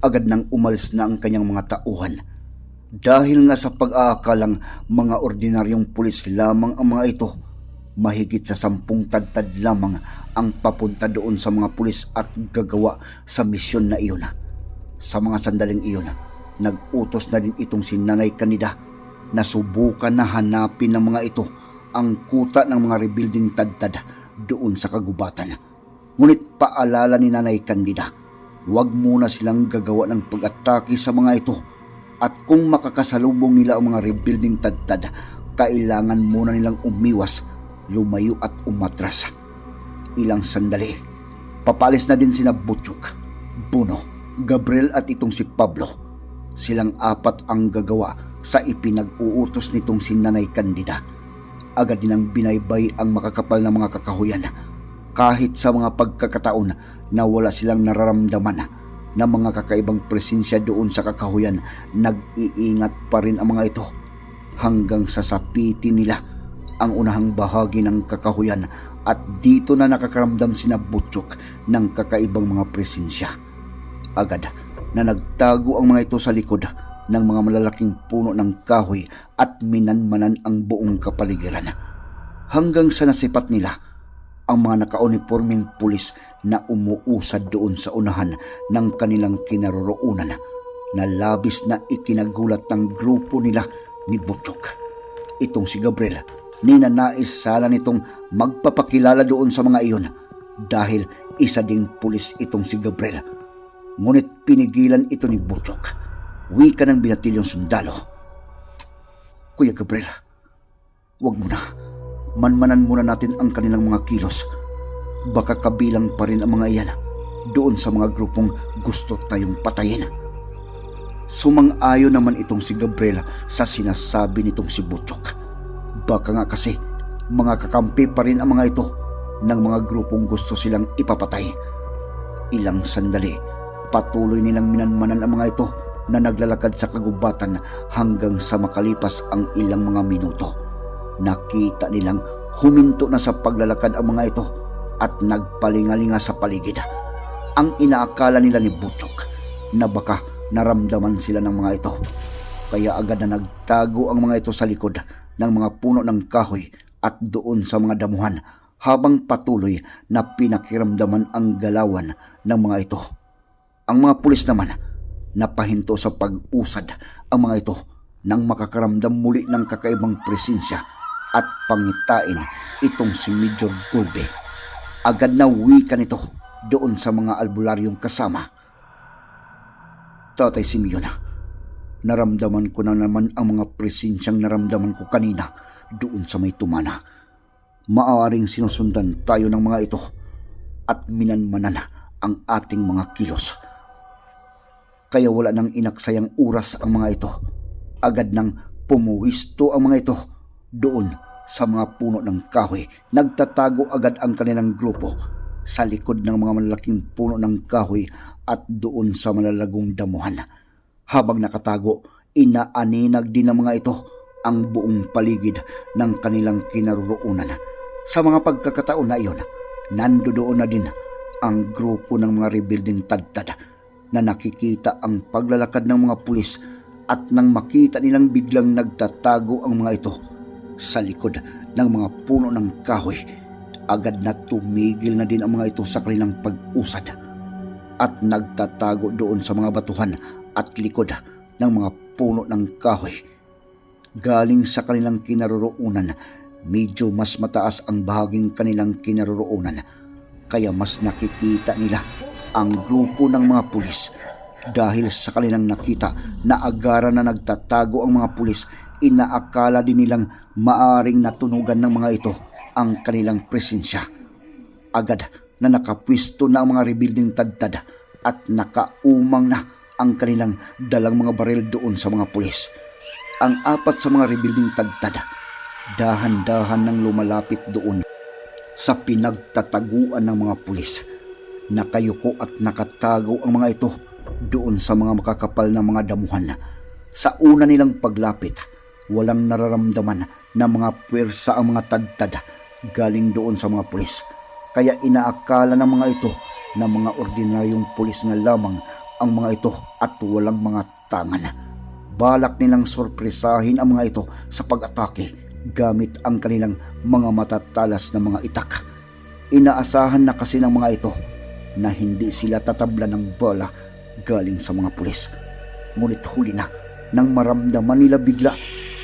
agad nang umalis na ang kanyang mga tauhan. Dahil nga sa pag-aakalang mga ordinaryong pulis lamang ang mga ito, mahigit sa sampung tadtad lamang ang papunta doon sa mga pulis at gagawa sa misyon na iyon. Sa mga sandaling iyon, nag-utos na din itong si Nanay Kanida na subukan na hanapin ng mga ito ang kuta ng mga rebuilding tadtad doon sa kagubatan. Ngunit paalala ni Nanay Candida, huwag muna silang gagawa ng pag-atake sa mga ito at kung makakasalubong nila ang mga rebuilding tadtad, kailangan muna nilang umiwas, lumayo at umatras. Ilang sandali, papalis na din sina Butchok, Buno, Gabriel at itong si Pablo. Silang apat ang gagawa sa ipinag-uutos nitong si Nanay Candida. Agad nilang binaybay ang makakapal na mga kakahuyan kahit sa mga pagkakataon na wala silang nararamdaman na mga kakaibang presensya doon sa kakahuyan, nag-iingat pa rin ang mga ito hanggang sa sapitin nila ang unahang bahagi ng kakahuyan at dito na nakakaramdam sina Butchok ng kakaibang mga presensya. Agad na nagtago ang mga ito sa likod ng mga malalaking puno ng kahoy at minanmanan ang buong kapaligiran. Hanggang sa nasipat nila ang mga nakauniforming pulis na umuusad doon sa unahan ng kanilang kinaroroonan na labis na ikinagulat ng grupo nila ni Butchok. Itong si Gabriel, ninanais sana nitong magpapakilala doon sa mga iyon dahil isa ding pulis itong si Gabriel. Ngunit pinigilan ito ni Butchok. Wika ng binatilyong sundalo. Kuya Gabriel, wag mo na manmanan muna natin ang kanilang mga kilos. Baka kabilang pa rin ang mga iyan doon sa mga grupong gusto tayong patayin. Sumang-ayo naman itong si Gabriela sa sinasabi nitong si Butchok. Baka nga kasi mga kakampi pa rin ang mga ito ng mga grupong gusto silang ipapatay. Ilang sandali, patuloy nilang minanmanan ang mga ito na naglalakad sa kagubatan hanggang sa makalipas ang ilang mga minuto. Nakita nilang huminto na sa paglalakad ang mga ito at nagpalingalinga sa paligid. Ang inaakala nila ni Butchok na baka naramdaman sila ng mga ito. Kaya agad na nagtago ang mga ito sa likod ng mga puno ng kahoy at doon sa mga damuhan habang patuloy na pinakiramdaman ang galawan ng mga ito. Ang mga pulis naman napahinto sa pag-usad ang mga ito nang makakaramdam muli ng kakaibang presensya at pangitain itong si Major Gulbe. Agad na wika nito doon sa mga albularyong kasama. Tatay Simeon, naramdaman ko na naman ang mga presensyang naramdaman ko kanina doon sa may tumana. Maaring sinusundan tayo ng mga ito at minanmanan ang ating mga kilos. Kaya wala nang inaksayang oras ang mga ito. Agad nang pumuwisto ang mga ito doon sa mga puno ng kahoy. Nagtatago agad ang kanilang grupo sa likod ng mga malalaking puno ng kahoy at doon sa malalagong damuhan. Habang nakatago, inaaninag din ng mga ito ang buong paligid ng kanilang kinaroroonan. Sa mga pagkakataon na iyon, nando doon na din ang grupo ng mga rebuilding tadtad na nakikita ang paglalakad ng mga pulis at nang makita nilang biglang nagtatago ang mga ito sa likod ng mga puno ng kahoy, agad na tumigil na din ang mga ito sa kanilang pag-usad at nagtatago doon sa mga batuhan at likod ng mga puno ng kahoy. Galing sa kanilang kinaroroonan, medyo mas mataas ang bahaging kanilang kinaroroonan, kaya mas nakikita nila ang grupo ng mga pulis. Dahil sa kanilang nakita na agara na nagtatago ang mga pulis, inaakala din nilang maaring natunugan ng mga ito ang kanilang presensya. Agad na nakapwisto na ang mga rebuilding tadtad at nakaumang na ang kanilang dalang mga baril doon sa mga pulis. Ang apat sa mga rebuilding tadtad, dahan-dahan nang lumalapit doon sa pinagtataguan ng mga pulis. Nakayuko at nakatago ang mga ito doon sa mga makakapal na mga damuhan. Sa una nilang paglapit, walang nararamdaman na mga puwersa ang mga tadtad galing doon sa mga pulis. Kaya inaakala ng mga ito na mga ordinaryong pulis nga lamang ang mga ito at walang mga tangan. Balak nilang sorpresahin ang mga ito sa pag-atake gamit ang kanilang mga matatalas na mga itak. Inaasahan na kasi ng mga ito na hindi sila tatabla ng bala galing sa mga pulis. Ngunit huli na nang maramdaman nila bigla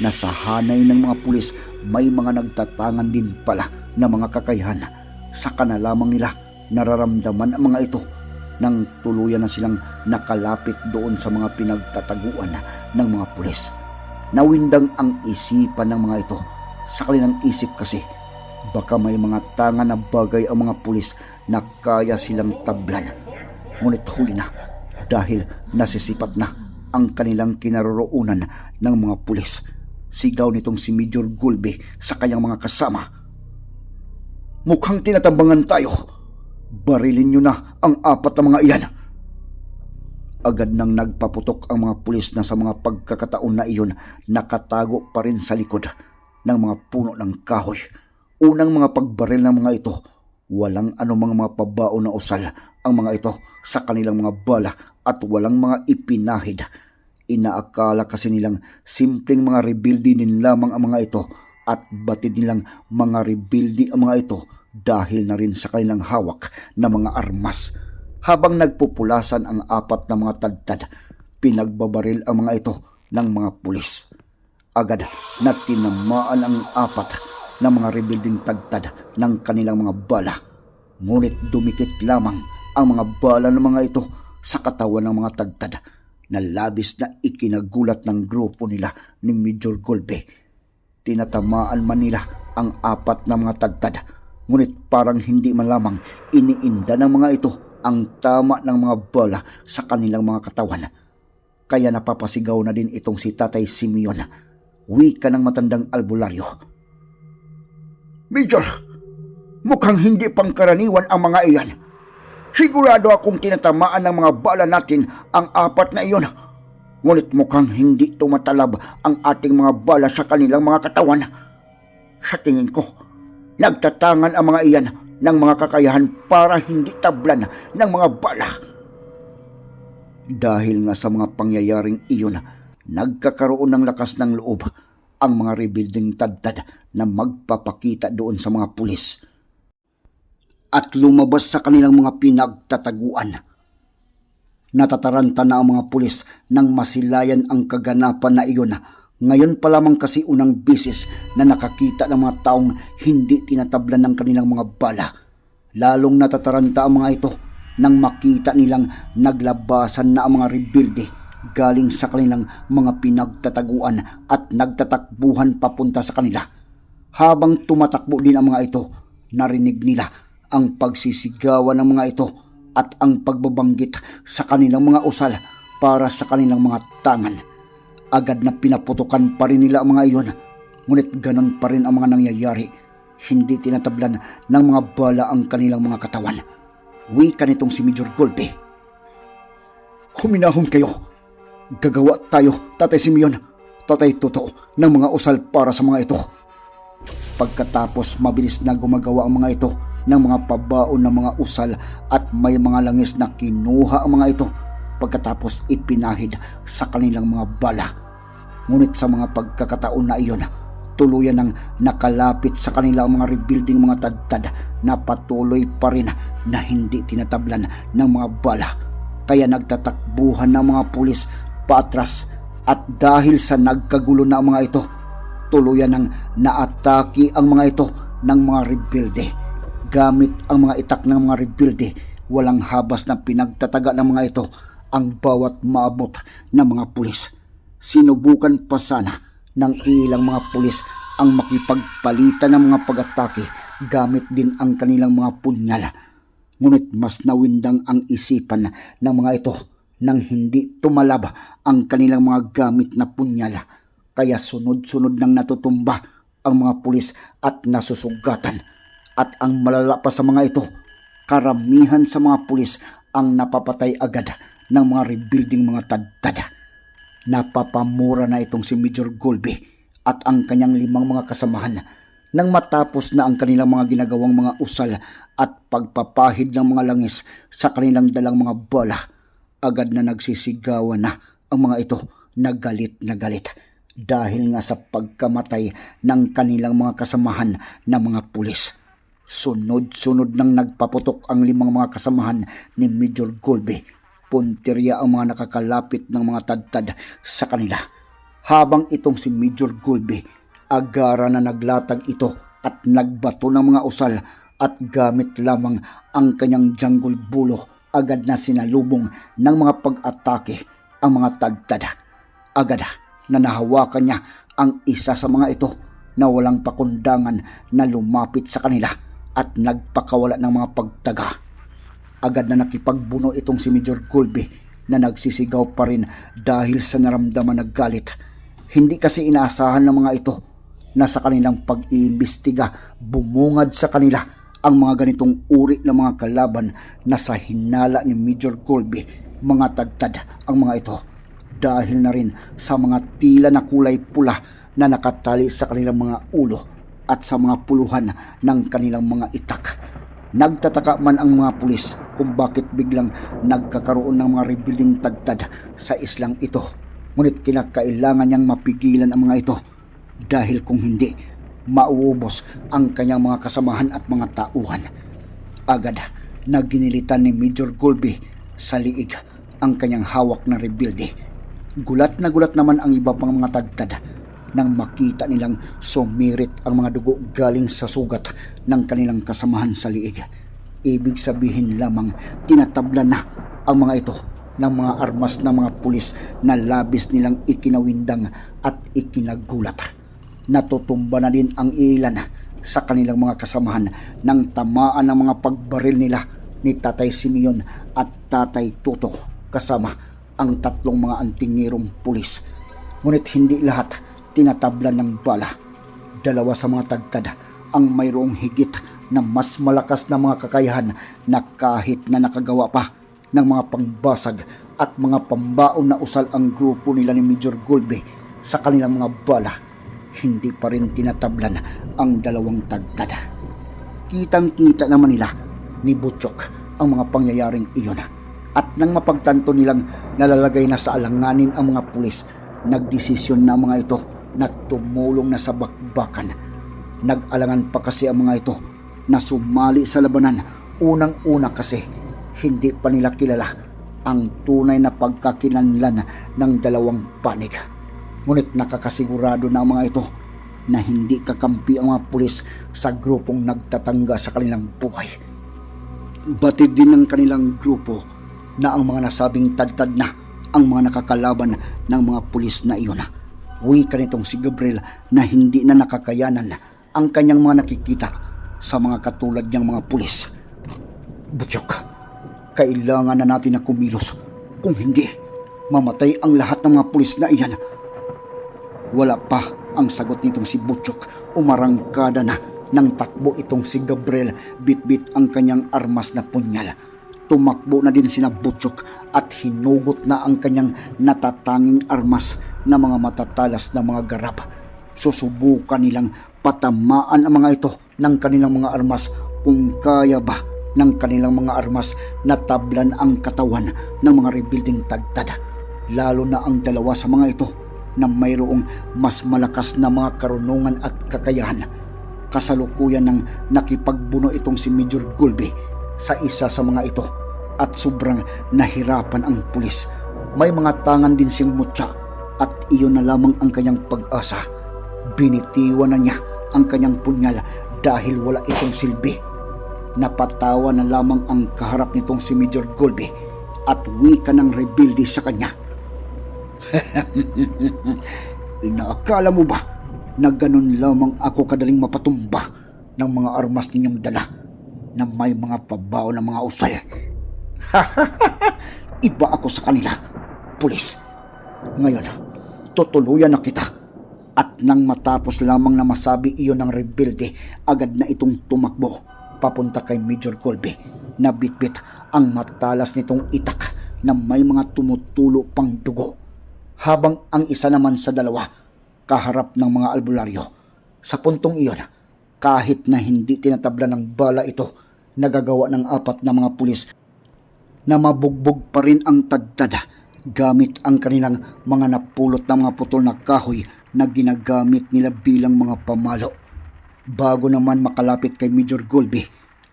na sa hanay ng mga pulis may mga nagtatangan din pala na mga kakayahan. Saka na lamang nila nararamdaman ang mga ito nang tuluyan na silang nakalapit doon sa mga pinagtataguan ng mga pulis. Nawindang ang isipan ng mga ito sa kanilang isip kasi baka may mga tanga na bagay ang mga pulis na kaya silang tablan. Ngunit huli na dahil nasisipat na ang kanilang kinaroroonan ng mga pulis. Sigaw nitong si Major Gulbe sa kanyang mga kasama. Mukhang tinatambangan tayo. Barilin nyo na ang apat na mga iyan. Agad nang nagpaputok ang mga pulis na sa mga pagkakataon na iyon nakatago pa rin sa likod ng mga puno ng kahoy. Unang mga pagbaril ng mga ito, walang anumang mga pabao na usal ang mga ito sa kanilang mga bala at walang mga ipinahid. Inaakala kasi nilang simpleng mga rebuildi din lamang ang mga ito at batid nilang mga rebuildi ang mga ito dahil na rin sa kanilang hawak na mga armas. Habang nagpupulasan ang apat na mga tadtad, pinagbabaril ang mga ito ng mga pulis. Agad na tinamaan ang apat na mga rebuilding tagtad ng kanilang mga bala. Ngunit dumikit lamang ang mga bala ng mga ito sa katawan ng mga tagtad na labis na ikinagulat ng grupo nila ni Major Golbe. Tinatamaan man nila ang apat na mga tagtad ngunit parang hindi man lamang iniinda ng mga ito ang tama ng mga bala sa kanilang mga katawan. Kaya napapasigaw na din itong si Tatay Simeon, wika ng matandang albularyo. Major, mukhang hindi pangkaraniwan ang mga iyan. Sigurado akong tinatamaan ng mga bala natin ang apat na iyon. Ngunit mukhang hindi tumatalab ang ating mga bala sa kanilang mga katawan. Sa tingin ko, nagtatangan ang mga iyan ng mga kakayahan para hindi tablan ng mga bala. Dahil nga sa mga pangyayaring iyon, nagkakaroon ng lakas ng loob ang mga rebuilding tadtad na magpapakita doon sa mga pulis at lumabas sa kanilang mga pinagtataguan. Natataranta na ang mga pulis nang masilayan ang kaganapan na iyon. Ngayon pa lamang kasi unang bisis na nakakita ng mga taong hindi tinatablan ng kanilang mga bala. Lalong natataranta ang mga ito nang makita nilang naglabasan na ang mga rebuilde galing sa kanilang mga pinagtataguan at nagtatakbuhan papunta sa kanila. Habang tumatakbo din ang mga ito, narinig nila ang pagsisigawan ng mga ito at ang pagbabanggit sa kanilang mga usal para sa kanilang mga tangan. Agad na pinaputukan pa rin nila ang mga iyon, ngunit ganon pa rin ang mga nangyayari. Hindi tinatablan ng mga bala ang kanilang mga katawan. Wika nitong si Major Golpe. Huminahon kayo. Gagawa tayo, Tatay Simeon, Tatay Toto, ng mga usal para sa mga ito. Pagkatapos mabilis na gumagawa ang mga ito ng mga pabaon ng mga usal at may mga langis na kinuha ang mga ito pagkatapos ipinahid sa kanilang mga bala. Ngunit sa mga pagkakataon na iyon, tuluyan ng nakalapit sa kanilang mga rebuilding mga tadtad na patuloy pa rin na hindi tinatablan ng mga bala. Kaya nagtatakbuhan ng mga pulis paatras At dahil sa nagkagulo na ang mga ito, tuluyan ng naatake ang mga ito ng mga rebelde. Gamit ang mga itak ng mga rebelde, walang habas na pinagtataga ng mga ito ang bawat maabot ng mga pulis. Sinubukan pa sana ng ilang mga pulis ang makipagpalitan ng mga pag-atake gamit din ang kanilang mga punyal. Ngunit mas nawindang ang isipan ng mga ito nang hindi tumalab ang kanilang mga gamit na punyal. Kaya sunod-sunod nang natutumba ang mga pulis at nasusugatan. At ang malala pa sa mga ito, karamihan sa mga pulis ang napapatay agad ng mga rebuilding mga tadtad. Napapamura na itong si Major Golby at ang kanyang limang mga kasamahan nang matapos na ang kanilang mga ginagawang mga usal at pagpapahid ng mga langis sa kanilang dalang mga bala, agad na nagsisigawan na ang mga ito na galit na galit dahil nga sa pagkamatay ng kanilang mga kasamahan na mga pulis. Sunod-sunod nang nagpaputok ang limang mga kasamahan ni Major Golby. Punteriya ang mga nakakalapit ng mga tadtad sa kanila. Habang itong si Major Golby, agara na naglatag ito at nagbato ng mga usal at gamit lamang ang kanyang jungle bulo agad na sinalubong ng mga pag-atake ang mga tadtad. Agad na nahawakan niya ang isa sa mga ito na walang pakundangan na lumapit sa kanila at nagpakawala ng mga pagtaga. Agad na nakipagbuno itong si Major Colby na nagsisigaw pa rin dahil sa naramdaman na galit. Hindi kasi inaasahan ng mga ito na sa kanilang pag-iimbestiga bumungad sa kanila ang mga ganitong uri ng mga kalaban na sa hinala ni Major Colby mga tagtad ang mga ito dahil na rin sa mga tila na kulay pula na nakatali sa kanilang mga ulo at sa mga puluhan ng kanilang mga itak. Nagtataka man ang mga pulis kung bakit biglang nagkakaroon ng mga rebuilding tagtad sa islang ito. Ngunit kinakailangan niyang mapigilan ang mga ito dahil kung hindi, mauubos ang kanyang mga kasamahan at mga tauhan. Agad na ginilitan ni Major Golby sa liig ang kanyang hawak na rebuilde. Gulat na gulat naman ang iba pang mga tagtad nang makita nilang sumirit ang mga dugo galing sa sugat ng kanilang kasamahan sa liig. Ibig sabihin lamang tinatablan na ang mga ito ng mga armas ng mga pulis na labis nilang ikinawindang at ikinagulat. Natutumba na din ang ilan sa kanilang mga kasamahan nang tamaan ng mga pagbaril nila ni Tatay Simeon at Tatay Tuto kasama ang tatlong mga antingirong pulis. Ngunit hindi lahat tinatablan ng bala. Dalawa sa mga tagtad ang mayroong higit na mas malakas na mga kakayahan na kahit na nakagawa pa ng mga pangbasag at mga pambaon na usal ang grupo nila ni Major Golbe sa kanilang mga bala, hindi pa rin tinatablan ang dalawang tagtad. Kitang-kita naman nila ni Butchok ang mga pangyayaring iyon at nang mapagtanto nilang nalalagay na sa alanganin ang mga pulis, nagdesisyon na mga ito na tumulong na sa bakbakan. Nag-alangan pa kasi ang mga ito na sumali sa labanan. Unang-una kasi, hindi pa nila kilala ang tunay na pagkakinanlan ng dalawang panig. Ngunit nakakasigurado na ang mga ito na hindi kakampi ang mga pulis sa grupong nagtatangga sa kanilang buhay. Batid din ng kanilang grupo na ang mga nasabing tadtad na ang mga nakakalaban ng mga pulis na iyon. Wika nitong si Gabriel na hindi na nakakayanan ang kanyang mga nakikita sa mga katulad niyang mga pulis. Butchok, kailangan na natin na kumilos. Kung hindi, mamatay ang lahat ng mga pulis na iyan. Wala pa ang sagot nitong si Butchok. Umarangkada na nang takbo itong si Gabriel bitbit ang kanyang armas na punyal. Tumakbo na din sina Butchok at hinugot na ang kanyang natatanging armas na mga matatalas na mga garap. Susubukan nilang patamaan ang mga ito ng kanilang mga armas kung kaya ba ng kanilang mga armas na tablan ang katawan ng mga rebuilding tagtad. Lalo na ang dalawa sa mga ito na mayroong mas malakas na mga karunungan at kakayahan. Kasalukuyan ng nakipagbuno itong si Major Gulby sa isa sa mga ito at sobrang nahirapan ang pulis. May mga tangan din siyang mutya at iyon na lamang ang kanyang pag-asa. Binitiwan na niya ang kanyang punyal dahil wala itong silbi. Napatawa na lamang ang kaharap nitong si Major Golby at wika ng rebuilde sa kanya. Inaakala mo ba na ganun lamang ako kadaling mapatumba ng mga armas ninyong dala na may mga pabaw ng mga usal? Iba ako sa kanila, pulis. Ngayon, tutuluyan na kita. At nang matapos lamang na masabi iyon ng rebuilde, agad na itong tumakbo papunta kay Major Colby na bitbit ang matalas nitong itak na may mga tumutulo pang dugo. Habang ang isa naman sa dalawa, kaharap ng mga albularyo. Sa puntong iyon, kahit na hindi tinatabla ng bala ito, nagagawa ng apat na mga pulis na mabugbog pa rin ang tadtada gamit ang kanilang mga napulot na mga putol na kahoy na ginagamit nila bilang mga pamalo. Bago naman makalapit kay Major Golby,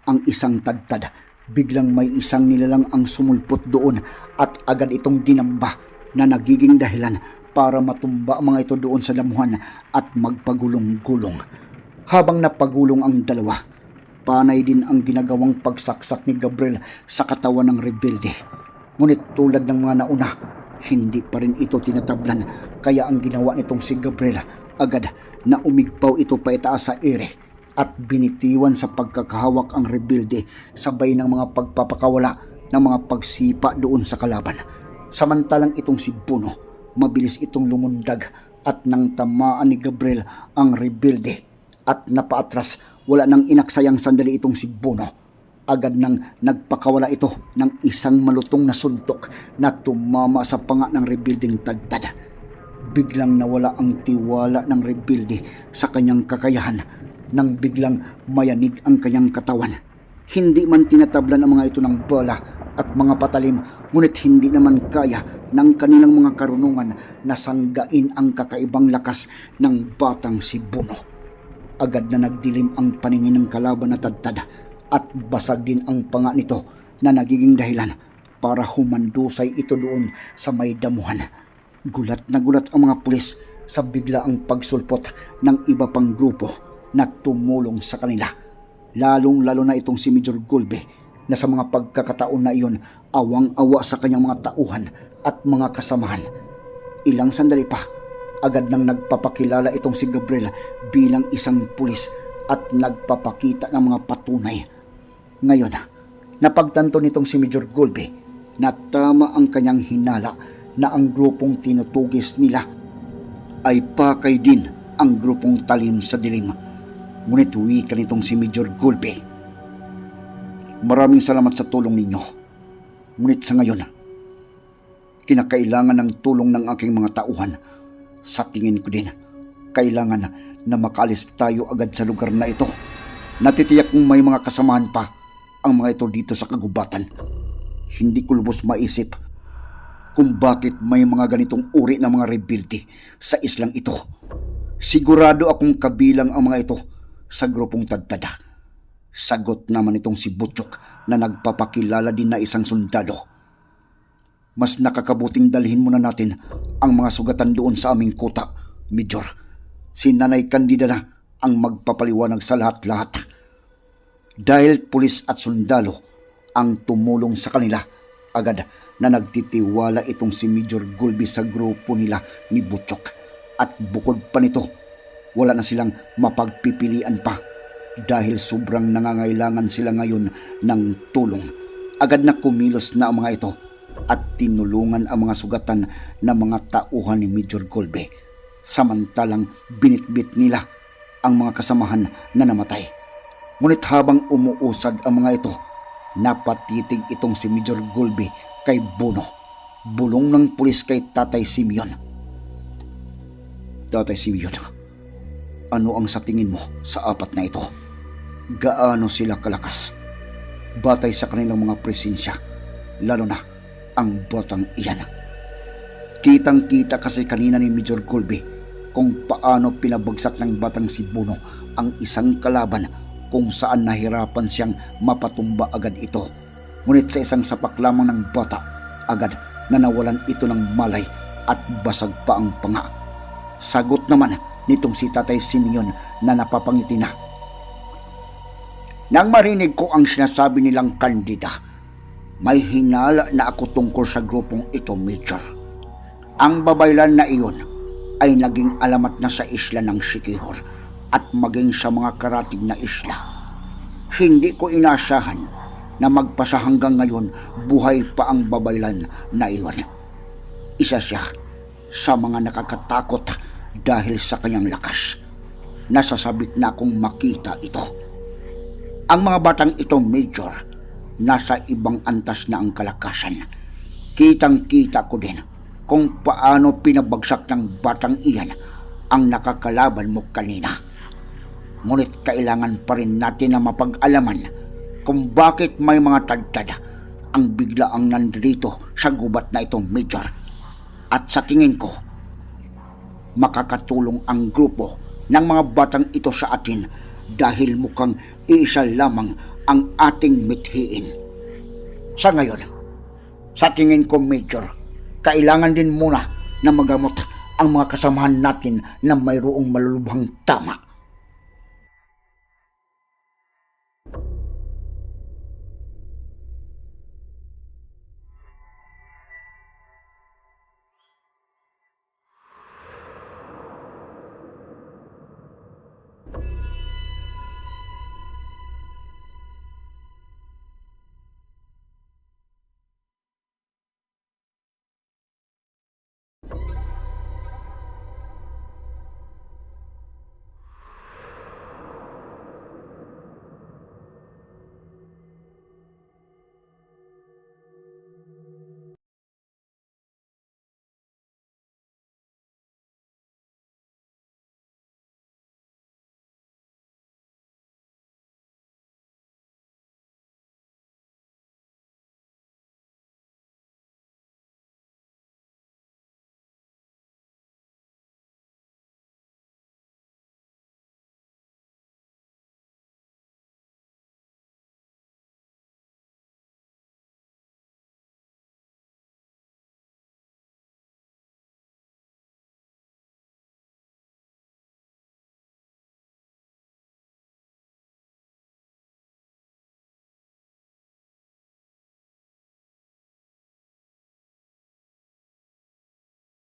ang isang tadtad, biglang may isang nilalang ang sumulpot doon at agad itong dinamba na nagiging dahilan para matumba ang mga ito doon sa damuhan at magpagulong-gulong. Habang napagulong ang dalawa, panay din ang ginagawang pagsaksak ni Gabriel sa katawan ng rebelde. Ngunit tulad ng mga nauna, hindi pa rin ito tinatablan kaya ang ginawa nitong si Gabriel agad na umigpaw ito pa itaas sa ere at binitiwan sa pagkakahawak ang rebelde sabay ng mga pagpapakawala ng mga pagsipa doon sa kalaban. Samantalang itong si Buno, mabilis itong lumundag at nang tamaan ni Gabriel ang rebelde at napaatras wala nang inaksayang sandali itong si Buno agad nang nagpakawala ito ng isang malutong na suntok na tumama sa panga ng rebuilding tadtad. Biglang nawala ang tiwala ng rebuilde sa kanyang kakayahan nang biglang mayanig ang kanyang katawan. Hindi man tinatablan ang mga ito ng bala at mga patalim ngunit hindi naman kaya ng kanilang mga karunungan na sanggain ang kakaibang lakas ng batang si Buno. Agad na nagdilim ang paningin ng kalaban na tadtad at basag din ang panga nito na nagiging dahilan para humandusay ito doon sa may damuhan. Gulat na gulat ang mga pulis sa bigla ang pagsulpot ng iba pang grupo na tumulong sa kanila. Lalong-lalo na itong si Major Gulbe na sa mga pagkakataon na iyon awang-awa sa kanyang mga tauhan at mga kasamahan. Ilang sandali pa, agad nang nagpapakilala itong si Gabriel bilang isang pulis at nagpapakita ng mga patunay ngayon, napagtanto nitong si Major Gulbe na tama ang kanyang hinala na ang grupong tinutugis nila ay pakay din ang grupong talim sa dilim. Ngunit uwi ka nitong si Major Gulbe. Maraming salamat sa tulong ninyo. Ngunit sa ngayon, kinakailangan ng tulong ng aking mga tauhan. Sa tingin ko din, kailangan na makalis tayo agad sa lugar na ito. Natitiyak kong may mga kasamahan pa ang mga ito dito sa kagubatan. Hindi ko lubos maisip kung bakit may mga ganitong uri ng mga rebuilde sa islang ito. Sigurado akong kabilang ang mga ito sa grupong tadtada. Sagot naman itong si Butchok na nagpapakilala din na isang sundalo. Mas nakakabuting dalhin muna natin ang mga sugatan doon sa aming kuta, Major. Si Nanay Candida na ang magpapaliwanag sa lahat-lahat. Dahil pulis at sundalo ang tumulong sa kanila agad na nagtitiwala itong si Major Gulby sa grupo nila ni Butchok at bukod pa nito wala na silang mapagpipilian pa dahil sobrang nangangailangan sila ngayon ng tulong. Agad na kumilos na ang mga ito at tinulungan ang mga sugatan ng mga tauhan ni Major Golbe samantalang binitbit nila ang mga kasamahan na namatay. Ngunit habang umuusad ang mga ito, napatitig itong si Major Gulby kay Bono. Bulong ng pulis kay Tatay Simeon. Tatay Simeon, ano ang sa tingin mo sa apat na ito? Gaano sila kalakas? Batay sa kanilang mga presensya, lalo na ang batang iyan. Kitang-kita kasi kanina ni Major Gulby kung paano pinabagsak ng batang si Bono ang isang kalaban kung saan nahirapan siyang mapatumba agad ito. Ngunit sa isang sapak lamang ng bata, agad na nawalan ito ng malay at basag pa ang panga. Sagot naman nitong si Tatay Simeon na napapangiti na. Nang marinig ko ang sinasabi nilang kandida, may hinala na ako tungkol sa grupong ito, Major. Ang babaylan na iyon ay naging alamat na sa isla ng Sikihor at maging sa mga karatig na isla. Hindi ko inasahan na magpasa hanggang ngayon buhay pa ang babaylan na iyon. Isa siya sa mga nakakatakot dahil sa kanyang lakas. Nasasabik na akong makita ito. Ang mga batang ito, Major, nasa ibang antas na ang kalakasan. Kitang-kita ko din kung paano pinabagsak ng batang iyan ang nakakalaban mo kanina. Ngunit kailangan pa rin natin na mapag-alaman kung bakit may mga tagtad ang bigla ang nandito sa gubat na ito, Major. At sa tingin ko, makakatulong ang grupo ng mga batang ito sa atin dahil mukhang iisa lamang ang ating mithiin. Sa ngayon, sa tingin ko, Major, kailangan din muna na magamot ang mga kasamahan natin na mayroong malulubhang tama.